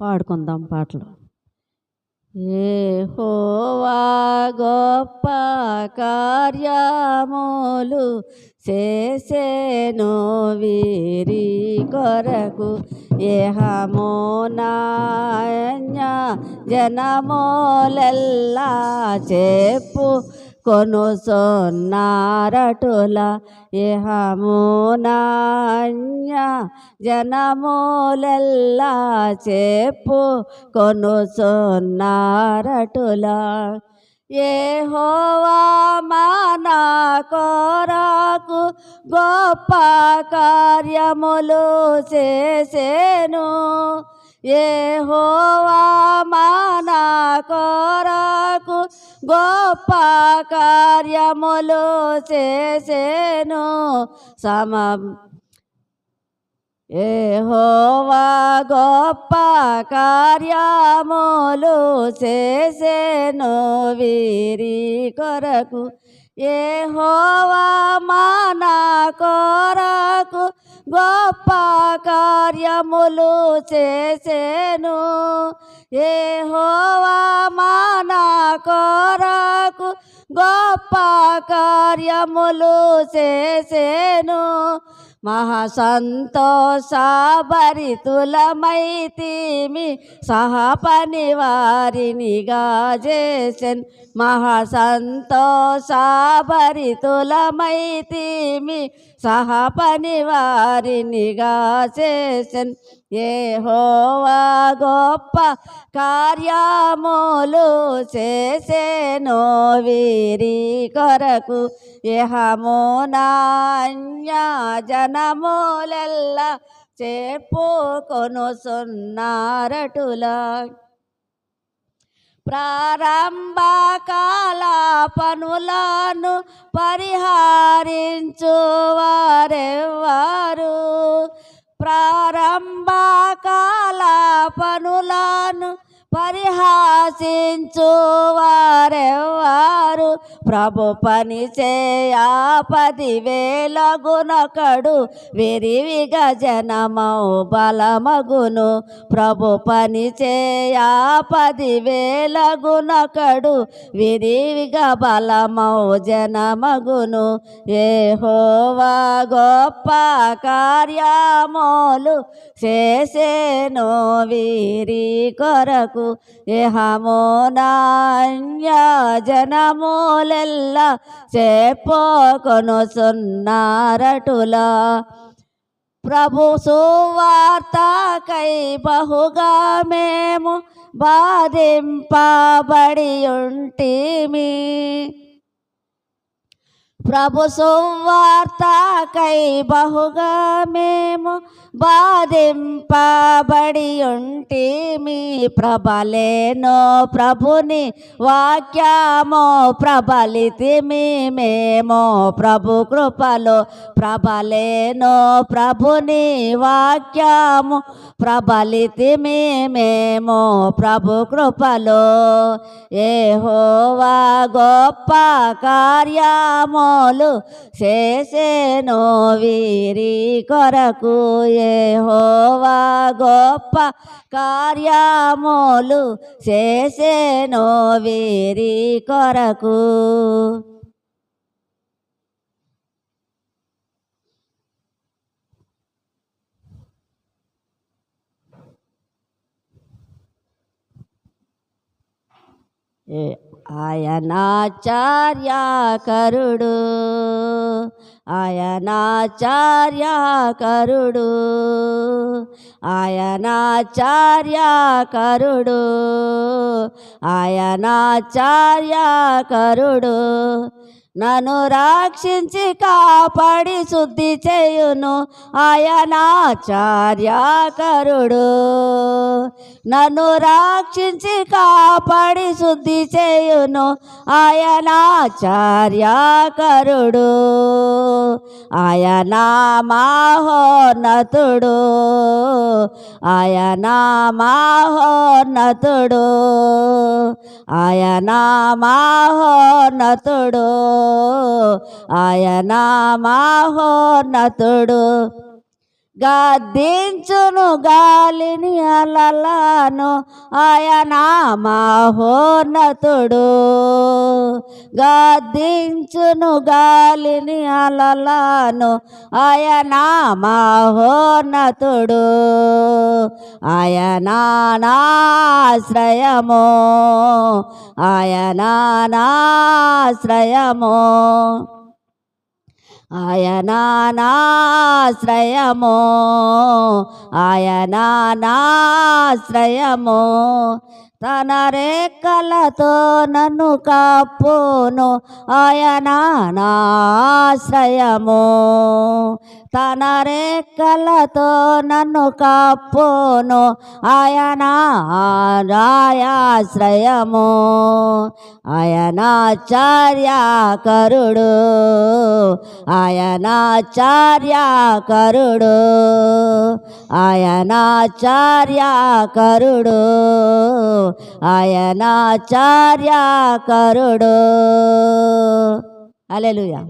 పాడుకుందాం పాటలు. ఏ హోవా గొప్ప కార్యములు చేసేను వీరి కొరకు. ఏహమోనాన్య జనమోలెల్లా చెప్పు. కొనుసొన్నారటుల ఏహమోనాన్య జనమోలెల్లా చెప్పు కొను సొన్నారటుల ఏ హోవా మన కోరాకు గొప్ప కార్యములు చేసేను. ఏ హోవా మన కోరాకు గొప్ప కార్యములు చేసేను సమ. ఏ హోవా గొప్ప కార్యములు చేసేను వీరి కొరకు. ఏ హోవా మన కొరకు గొప్ప కార్యములు చేసేను ఏ హోవా మన కొరకు గొప్ప కార్యములు చేసేను. మహాసంతోషభరితులమైతిమి సహపని వారినిగా చేసెన్. మహాసంతోషభరితులమైతిమి సహపని వారినిగా చేసెన్. ఏ హోవా గొప్ప కార్యములు చేసేనో వీరి కొరకు. యహమోనాన్య జనములెల్లా చెప్పుకొనుసున్నారటులా ప్రారంభ కాల పనులను పరిహారించు સિંચો વારે વા వారు ప్రభు పని చేయా పదివేల గుణకడు విరివిగా జనమౌ బలమగును. ప్రభు పని చేయా పదివేల గుణకడు విరివిగా బలమౌ జనమగును. ఏ హోవా గొప్ప కార్యమోలు చేసేను వీరి కొరకు. ఏహమోనాన్య జనములెల్లా చెప్పుకొనుసున్నారటులా ప్రభు సువార్తకై బహుగా మేము బాధింపబడి ఉంటిమి ప్రభు సువార్తకై బహుగా మేము బాధింపబడి ఉంటిమి ప్రబలేనో ప్రభుని వాక్యమో ప్రబలితి మేము ప్రభు కృపలో ప్రబలేనో ప్రభుని వాక్యము ప్రబలితి మేము ప్రభు కృపలో. ఏ హోవా గొప్ప కార్యములు చేసేను వీరి కొరకు ఏ హోవా గొప్ప కార్యములు చేసేను వీరి కొరకు. ఏ ఆయనాచార్యాకరుడు. ఆయనాచార్యాకరుడు. ఆయనాచార్యాకరుడు. ఆయనాచార్యాకరుడు. నన్ను రక్షించి కాపాడి శుద్ధి చేయును. ఆయనాచార్యకరుడు నన్ను రక్షించి కాపాడి శుద్ధి చేయును. ఆయనాచార్యాకరుడు ఆయన మాహోన్నతుడు. ఆయన మాహోన్నతుడు. ఆయన మాహోన్నతుడు. ఆయన మాహోన్నతుడు. గద్దించును గాలిని అలలాను. ఆయన మహోన్నతుడు గద్దించును గాలిని అలలాను. ఆయన మహోన్నతుడు ఆయన నాశ్రయము ఆయన నాశ్రయము ఆయన నాశ్రయము తన రేఖలతో నన్ను కప్పును ఆయన నాశ్రయము తన రేఖలతో నన్ను కప్పును ఆయన ఆశ్రయము ఆయన చార్యాకరుడు ఆయన చార్యాకరుడు ఆయన అలెలుయా